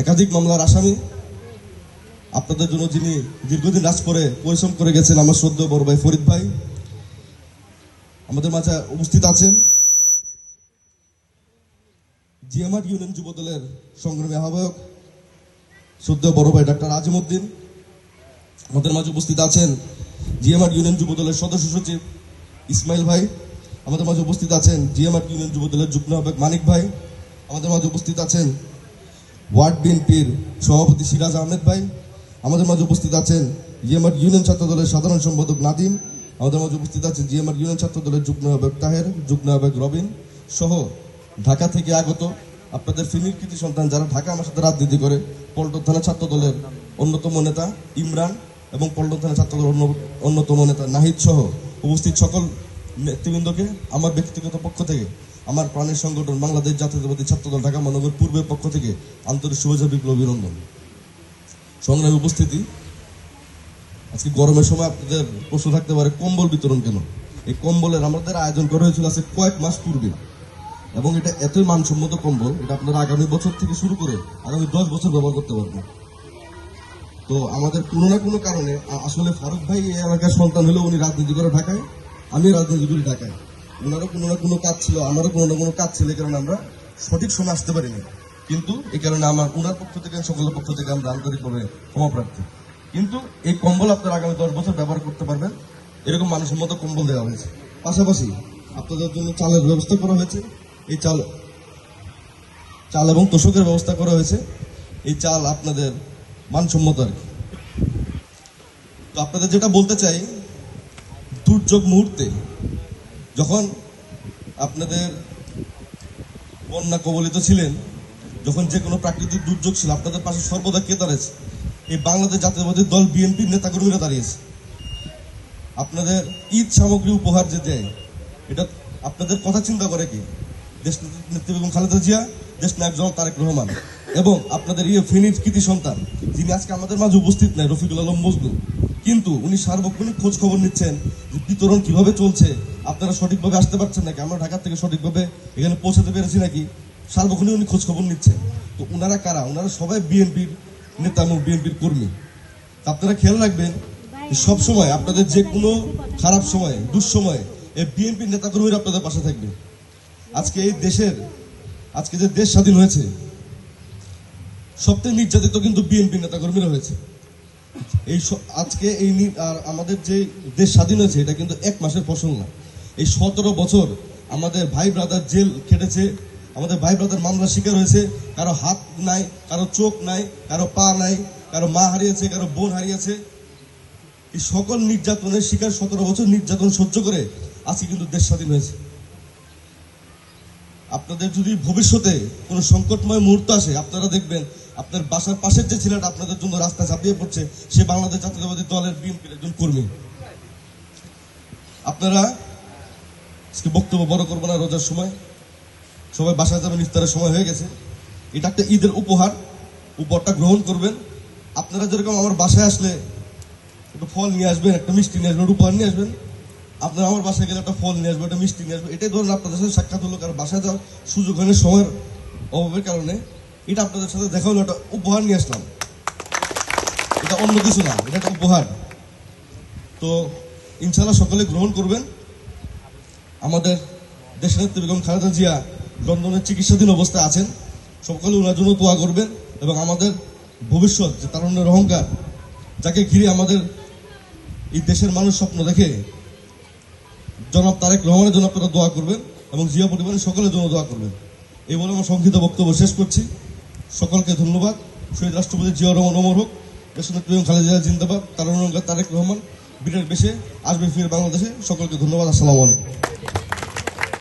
একাধিক মামলার আসামি। আপনাদের জন্য যিনি দীর্ঘদিন রাজ করে, পরিশ্রম করে গেছেন, আমার শ্রদ্ধেয় বড় ভাই ফরিদ ভাই। আমাদের মাঝে উপস্থিত আছেন জিএমআর ইউনিয়ন যুব দলের সংগ্রামী আহ্বায়ক, শ্রদ্ধেয় বড় ভাই ডাক্তার আজিমুদ্দিন আমাদের মাঝে উপস্থিত আছেন জিএমআর ইউনিয়ন যুব দলের সদস্য সচিব ইসমাইল ভাই। আমাদের মাঝে উপস্থিত আছেন জিএমআর ইউনিয়ন যুব দলের যুগ্ম আহ্বায়ক মানিক ভাই। আমাদের মাঝে উপস্থিত আছেন ওয়ার্ড বিএনপির সভাপতি সিরাজ আহমেদ ভাই, আমাদের মাঝে উপস্থিত আছেন জিএমআর ইউনিয়ন ছাত্র দলের সাধারণ সম্পাদক নাদিম, আমাদের মাঝে উপস্থিত আছেন জিএমআর ইউনিয়ন ছাত্র দলের যুগ্ম আহ্বায়ক তাহের, যুগ্ম আহ্বায়ক রবিন সহ ঢাকা থেকে আগত আপনাদের ফিনির কৃতি সন্তান যারা ঢাকা আমার সাথে রাজনীতি করে, পল্টন থানা ছাত্র দলের অন্যতম নেতা ইমরান এবং পল্টন থানা ছাত্র দলের অন্য- অন্যতম নেতা নাহিদ সহ উপস্থিত সকল নেতৃবৃন্দকে আমার ব্যক্তিগত পক্ষ থেকে আমার প্রাণের সংগঠন বাংলাদেশ জাতীয়তাবাদী ছাত্রদল ঢাকা মহানগর পূর্বের পক্ষ থেকে আন্তরিক শুভেচ্ছা, বিপ্লব অভিনন্দন। সংগ্রামী উপস্থিতি, আজকে গরমের সময় আপনাদের প্রশ্ন থাকতে পারে, কম্বল বিতরণ কেন? এই কম্বলের আমাদের আয়োজন করা হয়েছিল আজকে কয়েক মাস পূর্বে। এবং এটা এতই মানসম্মত কম্বল, এটা আপনারা আগামী বছর থেকে শুরু করে আগামী দশ বছর ব্যবহার করতে পারবেন। তো আমাদের কোনো না কোনো কারণে আসলে ফারুক ভাই এই এলাকার সন্তান হলেও উনি রাজনীতি করে ঢাকায়, আমি রাজনীতি করি ঢাকায়। ওনারও কোনো না কোনো কাজ ছিল, আমারও কোনো না কোনো কাজ ছিল কারণে আমরা সঠিক সময় আসতে পারিনি। কিন্তু এই কারণে আমার ওনার পক্ষ থেকে, সকলের পক্ষ থেকে আমরা আন্তরিকভাবে ক্ষমা প্রার্থী। কিন্তু এই কম্বল আপনারা আগামী দশ বছর ব্যবহার করতে পারবেন, এরকম মানসম্মত কম্বল দেওয়া হয়েছে। পাশাপাশি আপনাদের জন্য চালের ব্যবস্থা করা হয়েছে। এই চাল চাল এবং তোষকের ব্যবস্থা করা হয়েছে। এই চাল আপনাদের মানসম্মত আর কি। তো আপনাদের যেটা বলতে চাই, দুর্যোগ মুহূর্তে যখন আপনাদের বন্যা কবলিত ছিলেন, যখন যে কোনো প্রাকৃতিক দুর্যোগ ছিল, আপনাদের পাশে সর্বদা কে দাঁড়িয়েছে? এই বাংলাদেশ জাতীয়বাদী দল বিএনপির নেতাকর্মীরা দাঁড়িয়েছে। আপনাদের ঈদ সামগ্রী উপহার যে দেয়, এটা আপনাদের কথা চিন্তা করে কি? দেশ নেত্রী বেগম খালেদা জিয়া, দেশ নায়ক জনাব তারেক রহমান এবং আপনাদের ইয়ে ফিনির কৃতি সন্তান, যিনি আজকে আমাদের মাঝে উপস্থিত নাই, রফিকুল আলম মজনু। কিন্তু উনি সার্বক্ষণিক খোঁজ খবর নিচ্ছেন বিতরণ কীভাবে চলছে আপনারা সঠিকভাবে আসতে পারছেন নাকি? আমরা ঢাকা থেকে সঠিকভাবে এখানে পৌঁছাতে পেরেছি নাকি? সার্বক্ষণিক উনি খোঁজখবর নিচ্ছেন। তো ওনারা কারা? ওনারা সবাই বিএনপির নেতা এবং বিএনপির কর্মী। আপনারা খেয়াল রাখবেন সব সময় আপনাদের যে কোনো খারাপ সময়, দুঃসময়ে এই বিএনপির নেতাকর্মীরা আপনাদের পাশে থাকবে। আজকে এই দেশের, আজকে যে দেশ স্বাধীন হয়েছে সবথেকে নির্যাতিত কিন্তু বিএনপি নেতাকর্মীরা হয়েছে। এই আজকে এই আর আমাদের যে দেশ স্বাধীন হয়েছে, এটা কিন্তু এক মাসের ফসল না। এই সতেরো বছর আমাদের ভাই ব্রাদার জেল খেটেছে আমাদের ভাই ব্রাদার মামলা শিকার হয়েছে, কারও হাত নাই, কারও চোখ নাই, কারও পা নাই, কারও মা হারিয়েছে, কারও বোন হারিয়েছে। এই সকল নির্যাতনের শিকার সতেরো বছর নির্যাতন সহ্য করে আজকে কিন্তু দেশ স্বাধীন হয়েছে। আপনাদের যদি ভবিষ্যতে কোনো সংকটময় মুহূর্ত আসে, আপনারা দেখবেন আপনার বাসার পাশের যে ছেলেটা আপনাদের জন্য রাস্তা ঝাঁপিয়ে পড়ছে, সে বাংলাদেশ জাতীয়তাবাদী দলের বিএনপির একজন কর্মী। আপনারা আজকে বক্তব্য বড় করব না রোজার সময়। সবাই বাসায় যাবেন, ইফতারের সময় হয়ে গেছে। এটা একটা ঈদের উপহার। উপহারটা গ্রহণ করবেন। আপনারা যেরকম আমার বাসায় আসলে একটা ফল নিয়ে আসবেন, একটা মিষ্টি নিয়ে আসবেন উপহার নিয়ে আসবেন। আপনারা আমার বাসায় গেলে একটা ফল নিয়ে আসবেন, একটা মিষ্টি নিয়ে আসবেন। এটাই ধরুন আপনাদের সাথে সাক্ষাৎ হলো, কারণ বাসায় যাওয়ার সুযোগ হয়নি সময়ের অভাবের কারণে। এটা আপনাদের সাথে দেখা হলো, একটা উপহার নিয়ে আসলাম। এটা অন্য কিছু না, এটা একটা উপহার। তো ইনশাল্লাহ সকলে গ্রহণ করবেন। আমাদের দেশের বেগম খালেদা জিয়া লন্ডনের চিকিৎসাধীন অবস্থায় আছেন। সকলে ওনার জন্য দোয়া করবেন এবং আমাদের ভবিষ্যৎ যে তারুণ্যের অহংকার, যাকে ঘিরে আমাদের এই দেশের মানুষ স্বপ্ন দেখে, জনাব তারেক রহমানের জন্য আপনারা দোয়া করবেন এবং জিয়া পরিবারের সকলের জন্য দোয়া করবেন। এই বলে আমার সংক্ষিপ্ত বক্তব্য শেষ করছি। সকলকে ধন্যবাদ। শহীদ রাষ্ট্রপতি জিয়া রহমান অমর হোক দেশনেত্রী খালেদা জিয়া জিন্দাবাদ। তারুণ্য তারেক রহমান। বিটের বেশি আসবে ফিরে বাংলাদেশে। সকলকে ধন্যবাদ আসসালামু আলাইকুম।